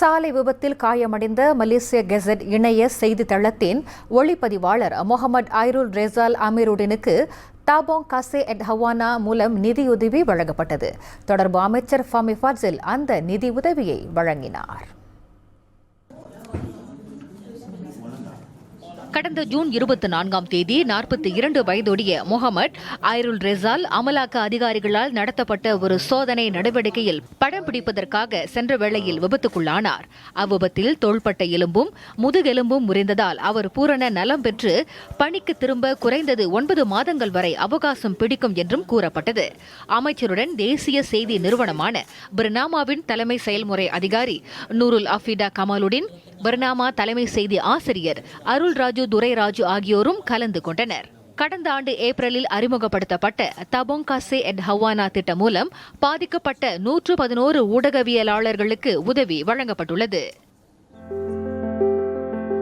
சாலை விபத்தில் காயமடைந்த மலேசிய கெசட் இணைய செய்தி தளத்தின் ஒளிப்பதிவாளர் முகமது ஐருல் ரெசால் அமீருடினுக்கு தாபோங் கசே எட் ஹவானா மூலம் நிதியுதவி வழங்கப்பட்டது. தொடர்பு அமைச்சர் ஃபமி ஃபாசில் அந்த நிதியுதவியை வழங்கினார். கடந்த ஜூன் இருபத்தி நான்காம் தேதி நாற்பத்தி இரண்டு வயதுடைய முகமது ஐருல் ரெசால் அமலாக்க அதிகாரிகளால் நடத்தப்பட்ட ஒரு சோதனை நடவடிக்கையில் படம் பிடிப்பதற்காக சென்ற வேளையில் விபத்துக்குள்ளானார். அவ்விபத்தில் தோள்பட்ட எலும்பும் முதுகெலும்பும் முறிந்ததால் அவர் பூரண நலம் பெற்று பணிக்கு திரும்ப குறைந்தது ஒன்பது மாதங்கள் வரை அவகாசம் பிடிக்கும் என்றும் கூறப்பட்டது. அமைச்சருடன் தேசிய செய்தி நிறுவனமான பிர்னாமாவின் தலைமை செயல்முறை அதிகாரி நூருல் அஃபிடா கமாலுடின் பர்னாமா தலைமை செய்தி ஆசிரியர் அருள்ராஜு துரைராஜு ஆகியோரும் கலந்து கொண்டனர். கடந்த ஆண்டு ஏப்ரலில் அறிமுகப்படுத்தப்பட்ட தபோங் காசே எட் ஹவானா திட்டம் மூலம் பாதிக்கப்பட்ட நூற்று பதினோரு ஊடகவியலாளர்களுக்கு உதவி வழங்கப்பட்டுள்ளது.